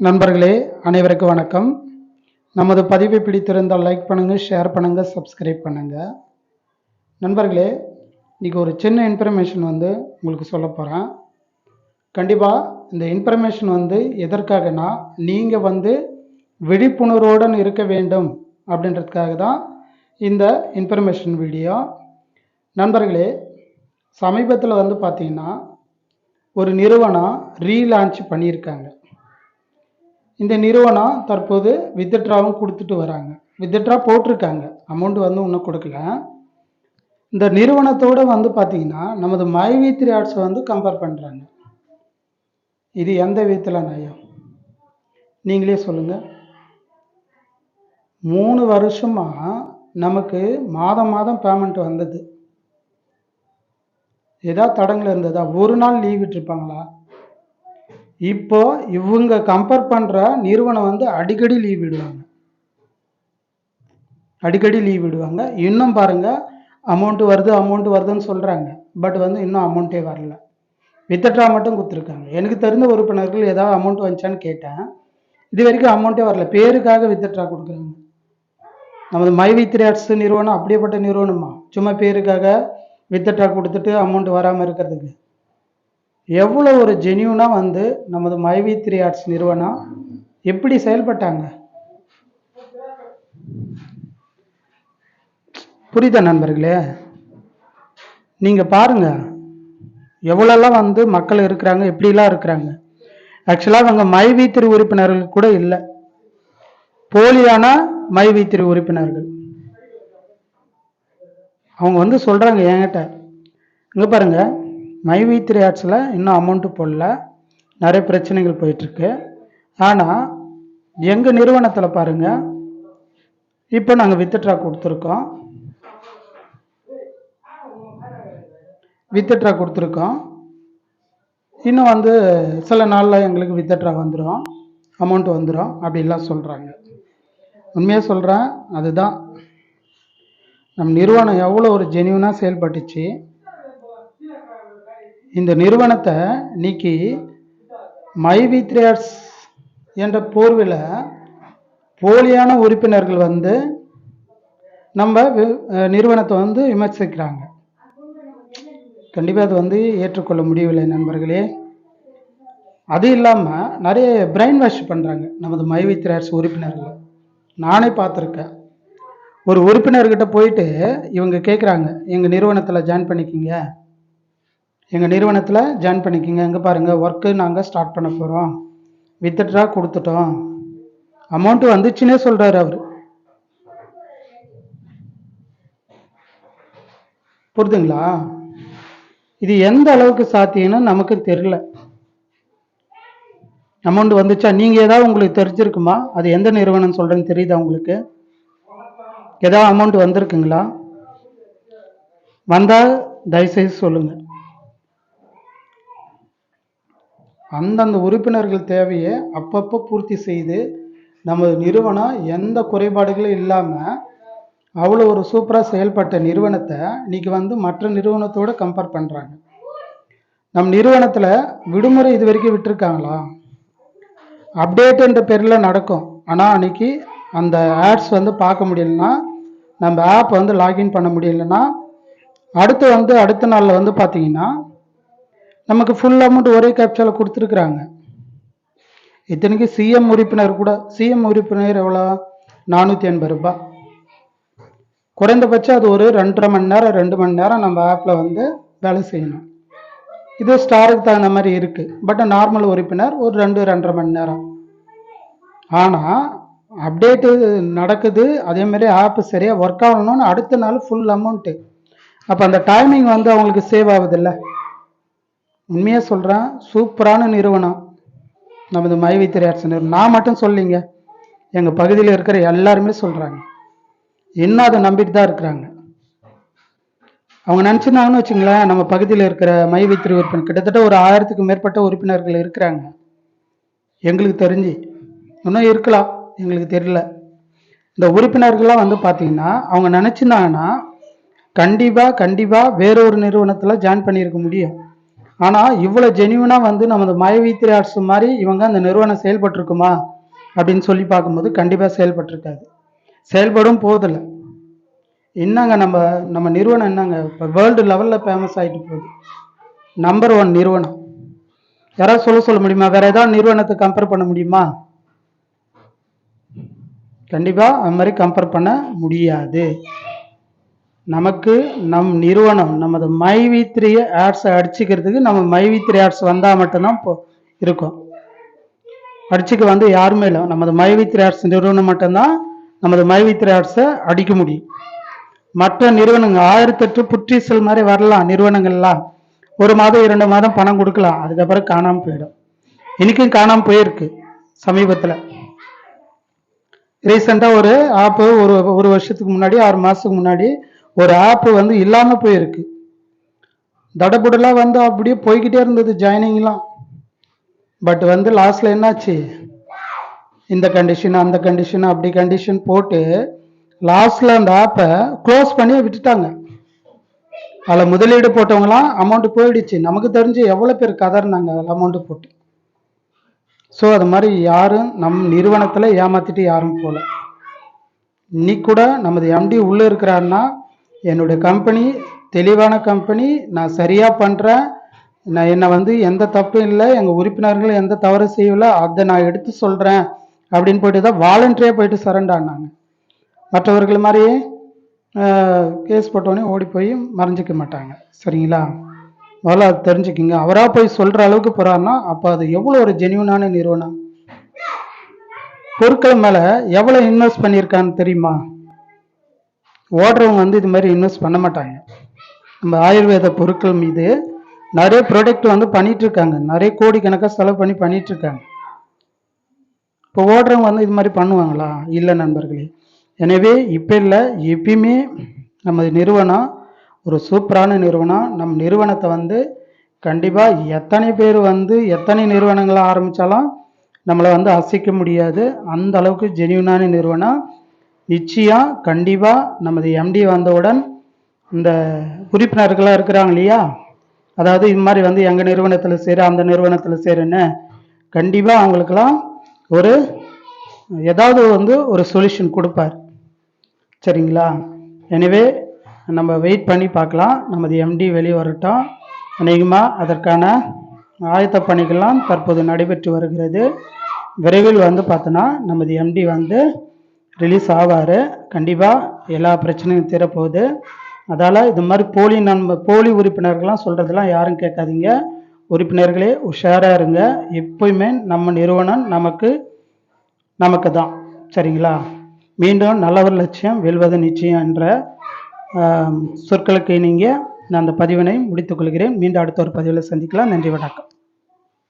நண்பர்களே அனைவருக்கும் வணக்கம். நமது பதிவை பிடித்திருந்தால் லைக் பண்ணுங்கள் ஷேர் பண்ணுங்கள் சப்ஸ்கிரைப் பண்ணுங்கள் நண்பர்களே இன்றைக்கி ஒரு சின்ன இன்ஃபர்மேஷன் வந்து உங்களுக்கு சொல்ல போகிறேன் கண்டிப்பாக இந்த இன்ஃபர்மேஷன் வந்து எதற்காகனா நீங்கள் வந்து விழிப்புணர்வுடன் இருக்க வேண்டும் அப்படின்றதுக்காக தான் இந்த இன்ஃபர்மேஷன் வீடியோ. நண்பர்களே சமீபத்தில் வந்து பார்த்திங்கன்னா ஒரு நிறுவனம் ரீலான்ச் பண்ணியிருக்காங்க. இந்த நிறுவனம் தற்போது வித்ட்ராவும் கொடுத்துட்டு வராங்க. வித்ட்ரா போட்டிருக்காங்க. அமௌண்ட் வந்து இன்னும் கொடுக்கல. இந்த நிறுவனத்தோட வந்து பார்த்தீங்கன்னா நமது மைவி த்ரீ ஆர்ட்ஸை வந்து கம்பேர் பண்ணுறாங்க இது எந்த விதத்தில் நயம் நீங்களே சொல்லுங்கள் மூணு வருஷமாக நமக்கு மாதம் மாதம் பேமெண்ட் வந்தது. ஏதாவது தடங்கள் இருந்ததா? ஒரு நாள் லீவ் விட்டுருப்பாங்களா? இப்போ இவங்க கம்பேர் பண்ணுற நிறுவனம் வந்து அடிக்கடி லீவ் விடுவாங்க. அடிக்கடி லீவ் விடுவாங்க. இன்னும் பாருங்க அமௌண்ட் வருது அமௌண்ட் வருதுன்னு சொல்கிறாங்க பட் வந்து இன்னும் அமௌண்ட்டே வரல. வித்தட்ரா மட்டும் கொடுத்துருக்காங்க. எனக்கு தெரிந்த உறுப்பினர்கள் ஏதாவது அமௌண்ட் வந்துச்சான்னு கேட்டேன். இது வரைக்கும் அமௌண்ட்டே வரல. பேருக்காக வித்தட்ரா கொடுக்குறாங்க. நமது மைவி த்ரீ ஆர்ட்ஸ் நிறுவனம் அப்படியேப்பட்ட நிறுவனமா? சும்மா பேருக்காக வித்தட்ரா கொடுத்துட்டு அமௌண்ட் வராமல் இருக்கிறதுக்கு. எவ்வளோ ஒரு ஜென்யூனாக வந்து நமது மைவி த்ரீ ஆர்ட்ஸ் நிறுவனம் எப்படி செயல்பட்டாங்க? புரியுதா நண்பர்களே? நீங்கள் பாருங்க. எவ்வளோலாம் வந்து மக்கள் இருக்கிறாங்க எப்படிலாம் இருக்கிறாங்க. ஆக்சுவலாக அவங்க மைவி திரு உறுப்பினர்கள் கூட இல்லை. போலியான மைவி திரு உறுப்பினர்கள். அவங்க வந்து சொல்கிறாங்க என்கிட்ட. இங்கே பாருங்கள் மைவி த்ரீ ஆர்ட்ஸில் இன்னும் அமௌண்ட்டு போடல. நிறைய பிரச்சனைகள் போயிட்டுருக்கு. ஆனால் எங்கள் நிறுவனத்தில் பாருங்கள் இப்போ நாங்கள் வித்ட்ரா கொடுத்துருக்கோம். வித்ட்ரா கொடுத்துருக்கோம். இன்னும் வந்து சில நாளில் எங்களுக்கு வித்ட்ரா வந்துடும் அமௌண்ட் வந்துடும் அப்படிலாம் சொல்கிறாங்க உண்மையாக சொல்கிறேன் அதுதான். நம் நிறுவனம் எவ்வளோ ஒரு ஜெனியூனாக செயல்பட்டுச்சு. இந்த நிறுவனத்தை இன்னைக்கு மைவி த்ரேட்ஸ் என்ற போர்வில் போலியான உறுப்பினர்கள் வந்து நம்ம வி- நிறுவனத்தை வந்து விமர்சிக்கிறாங்க. கண்டிப்பாக அது வந்து ஏற்றுக்கொள்ள முடியவில்லை நண்பர்களே. அது இல்லாமல் நிறைய பிரெயின் வாஷ் பண்ணுறாங்க நமது மைவி த்ரேட்ஸ் உறுப்பினர்கள். நானே பார்த்துருக்கேன். ஒரு உறுப்பினர்கிட்ட போயிட்டு இவங்க கேட்குறாங்க எங்கள் நிறுவனத்தில் ஜாயின் பண்ணிக்கிங்க. எங்கள் நிறுவனத்தில் ஜாயின் பண்ணிக்கிங்க. எங்கே பாருங்கள் ஒர்க்கு நாங்கள் ஸ்டார்ட் பண்ண போகிறோம் வித்ட்ரா கொடுத்துட்டோம். அமௌண்ட்டு வந்துச்சுன்னே சொல்கிறாரு அவர். புரிதுங்களா? இது எந்த அளவுக்கு சாத்தியம்னு நமக்கு தெரியல. அமௌண்ட் வந்துச்சா? நீங்கள் ஏதாவது உங்களுக்கு தெரிஞ்சிருக்குமா? அது எந்த நிறுவனம் சொல்கிறேன்னு தெரியுதா உங்களுக்கு? ஏதாவது அமௌண்ட் வந்திருக்குங்களா? வந்தால் தயவுசெய்து சொல்லுங்கள் அந்தந்த உறுப்பினர்கள் தேவையை அப்பப்போ பூர்த்தி செய்து நமது நிறுவனம் எந்த குறைபாடுகளும் இல்லாமல் அவ்வளோ ஒரு சூப்பராக செயல்பட்ட நிறுவனத்தை இன்னைக்கு வந்து மற்ற நிறுவனத்தோட கம்பேர் பண்ணுறாங்க நம் நிறுவனத்தில் விடுமுறை இது வரைக்கும் விட்டுருக்காங்களா? அப்டேட்டுன்ற பேரில் நடக்கும். ஆனால் அன்னைக்கு அந்த ஆட்ஸ் வந்து பார்க்க முடியலன்னா நம்ம ஆப் வந்து லாகின் பண்ண முடியலன்னா அடுத்து வந்து அடுத்த நாளில் வந்து பார்த்தீங்கன்னா நமக்கு ஃபுல் அமௌண்ட் ஒரே கேப்சாவில் கொடுத்துருக்குறாங்க. இத்தனைக்கு சிஎம் உறுப்பினர் கூட சிஎம் உறுப்பினர் எவ்வளோ? நானூற்றி எண்பது ரூபாய் குறைந்தபட்சம் அது ஒரு ரெண்டரை மணி நேரம் ரெண்டு மணி நேரம் நம்ம ஆப்பில் வந்து வேலை செய்யணும். இது ஸ்டாருக்கு தகுந்த மாதிரி இருக்குது பட் நார்மல் உறுப்பினர் ஒரு ரெண்டு ரெண்டரை மணி நேரம். ஆனால் அப்டேட்டு நடக்குது. அதே ஆப்பு சரியாக ஒர்க் ஆகணும்னு அடுத்த நாள் ஃபுல் அமௌண்ட்டு அப்போ அந்த டைமிங் வந்து அவங்களுக்கு சேவ் ஆகுதில்ல. உண்மையாக சொல்கிறேன் சூப்பரான நிறுவனம். நமது மைவி திரையாட்சி நிறுவனம். நான் மட்டும் சொல்லிங்க எங்கள் பகுதியில் இருக்கிற எல்லாருமே சொல்கிறாங்க இன்னும் அதை நம்பிட்டு தான் இருக்கிறாங்க? அவங்க நினச்சிருந்தாங்கன்னு வச்சுங்களேன் நம்ம பகுதியில் இருக்கிற மை திரு உறுப்பினர் கிட்டத்தட்ட ஒரு ஆயிரத்துக்கு மேற்பட்ட உறுப்பினர்கள் இருக்கிறாங்க. எங்களுக்கு தெரிஞ்சு. இன்னும் இருக்கலாம். எங்களுக்கு தெரியல. இந்த உறுப்பினர்கள்லாம் வந்து பார்த்தீங்கன்னா அவங்க நினச்சிருந்தாங்கன்னா கண்டிப்பாக கண்டிப்பாக வேறொரு நிறுவனத்தில் ஜாயின் பண்ணியிருக்க முடியும். ஆனால் இவ்வளோ ஜெனியூனாக வந்து நமது மயவீத்திரி ஆர்ட்ஸ் மாதிரி இவங்க அந்த நிறுவனம் செயல்பட்டிருக்குமா? அப்படின்னு சொல்லி பார்க்கும்போது கண்டிப்பாக செயல்பட்டிருக்காது. செயல்படும் போதில்லை. என்னங்க நம்ம நம்ம நிறுவனம் என்னங்க? இப்போ வேர்ல்டு லெவலில் ஃபேமஸ் ஆகிட்டு போகுது. நம்பர் ஒன் நிறுவனம். யாராவது சொல்ல சொல்ல முடியுமா? வேற ஏதாவது நிறுவனத்தை கம்பேர் பண்ண முடியுமா? கண்டிப்பாக அது மாதிரி கம்பேர் பண்ண முடியாது. நமக்கு நம் நிறுவனம் நமது மைவி த்ரீ ஆட்ஸை அடிச்சுக்கிறதுக்கு நம்ம மைவி த்ரீ ஆட்ஸ் வந்தால் மட்டும்தான் இப்போ இருக்கும். அடிச்சுக்க வந்து யாருமே இல்லை. நமது மைவி த்ரீ ஆட்ஸ் நிறுவனம் மட்டும்தான் நமது மைவி த்ரீ ஆட்ஸை அடிக்க முடியும். மற்ற நிறுவனங்கள் ஆயிரத்தெட்டு புற்றீசல் மாதிரி வரலாம் நிறுவனங்கள்லாம். ஒரு மாதம் இரண்டு மாதம் பணம் கொடுக்கலாம். அதுக்கப்புறம் காணாமல் போயிடும். இன்னைக்கும் காணாமல் போயிருக்கு சமீபத்தில். ரீசெண்டாக ஒரு ஆப்பு ஒரு ஒரு வருஷத்துக்கு முன்னாடி ஆறு மாதத்துக்கு முன்னாடி ஒரு ஆப்பு வந்து இல்லாமல் போயிருக்கு. தடபுடலாக வந்து அப்படியே போய்கிட்டே இருந்தது ஜாயினிங்லாம் பட் வந்து லாஸ்ட்ல என்னாச்சு? இந்த கண்டிஷன் அந்த கண்டிஷன் அப்படி கண்டிஷன் போட்டு லாஸ்ட்ல அந்த ஆப்பை க்ளோஸ் பண்ணி விட்டுட்டாங்க. அதில் முதலீடு போட்டவங்களாம் அமௌண்ட் போயிடுச்சு. நமக்கு தெரிஞ்சு எவ்வளோ பேர் கதறினாங்க அதில் அமௌண்ட்டு போட்டு. ஸோ அது மாதிரி யாரும் நம் நிறுவனத்தில் ஏமாத்திட்டு யாரும் போகல இன்னைக்கு கூட நமது எம்டி உள்ளே இருக்கிறாருன்னா என்னுடைய கம்பெனி தெளிவான கம்பெனி நான் சரியாக பண்ணுறேன் நான் என்னை வந்து எந்த தப்பும் இல்லை எங்கள் உறுப்பினர்கள் எந்த தவறு செய்யல அதை நான் எடுத்து சொல்கிறேன் அப்படின்னு போயிட்டு தான் வாலண்டியாக போயிட்டு சரண்டானாங்க மற்றவர்கள் மாதிரி கேஸ் போட்டோடனே ஓடி போய் மறைஞ்சிக்க மாட்டாங்க. சரிங்களா? முதல்ல அது தெரிஞ்சுக்கிங்க. அவராக போய் சொல்கிற அளவுக்கு போகிறாருன்னா அப்போ அது எவ்வளோ ஒரு ஜெனியூனான நிறுவனம்? பொருட்கள் மேலே எவ்வளோ இன்வெஸ்ட் பண்ணியிருக்கான்னு தெரியுமா? ஓடுறவங்க வந்து இது மாதிரி இன்வெஸ்ட் பண்ண மாட்டாங்க. நம்ம ஆயுர்வேத பொருட்கள் மீது நிறைய ப்ராடக்ட் வந்து பண்ணிட்டு இருக்காங்க. நிறைய கோடிக்கணக்காக செலவு பண்ணி பண்ணிட்டு இருக்காங்க. இப்போ ஓடுறவங்க வந்து இது மாதிரி பண்ணுவாங்களா? இல்லை நண்பர்களே. எனவே இப்போ இல்லை எப்பயுமே நமது நிறுவனம் ஒரு சூப்பரான நிறுவனம். நம் நிறுவனத்தை வந்து கண்டிப்பாக எத்தனை பேர் வந்து எத்தனை நிறுவனங்களாக ஆரம்பித்தாலும் நம்மளை வந்து அசைக்க முடியாது. அந்த அளவுக்கு ஜெனியூனான நிறுவனம். நிச்சயம் கண்டிப்பாக நமது எம்டி வந்தவுடன் இந்த உறுப்பினர்களாக இருக்கிறாங்க இல்லையா? அதாவது இது மாதிரி வந்து எங்கள் நிறுவனத்தில் சேரு அந்த நிறுவனத்தில் சேருன்னு கண்டிப்பாக அவங்களுக்கெல்லாம் ஒரு ஏதாவது வந்து ஒரு சொல்யூஷன் கொடுப்பார். சரிங்களா? எனவே நம்ம வெயிட் பண்ணி பார்க்கலாம். நமது எம்டி வெளியே வரட்டும் அநேகமாக அதற்கான ஆயத்த பணிகள்லாம் தற்போது நடைபெற்று வருகிறது. விரைவில் வந்து பார்த்தோன்னா நமது எம்டி வந்து ரிலீஸ் ஆவார். கண்டிப்பாக எல்லா பிரச்சனையும் தீரப்போகுது. அதால் இது மாதிரி போலி நண்ப போலி உறுப்பினர்கள்லாம் சொல்கிறதெல்லாம் யாரும் கேட்காதீங்க. உறுப்பினர்களே உஷாராக இருங்க. எப்பயுமே நம்ம நிறுவனம் நமக்கு நமக்கு தான் சரிங்களா? மீண்டும் நல்லவர் லட்சியம் வெல்வது நிச்சயம் என்ற சொற்களுக்கு நீங்கள் நான் அந்த பதிவினை முடித்துக் கொள்கிறேன். மீண்டும் அடுத்த ஒரு பதிவில் சந்திக்கலாம். நன்றி வணக்கம்.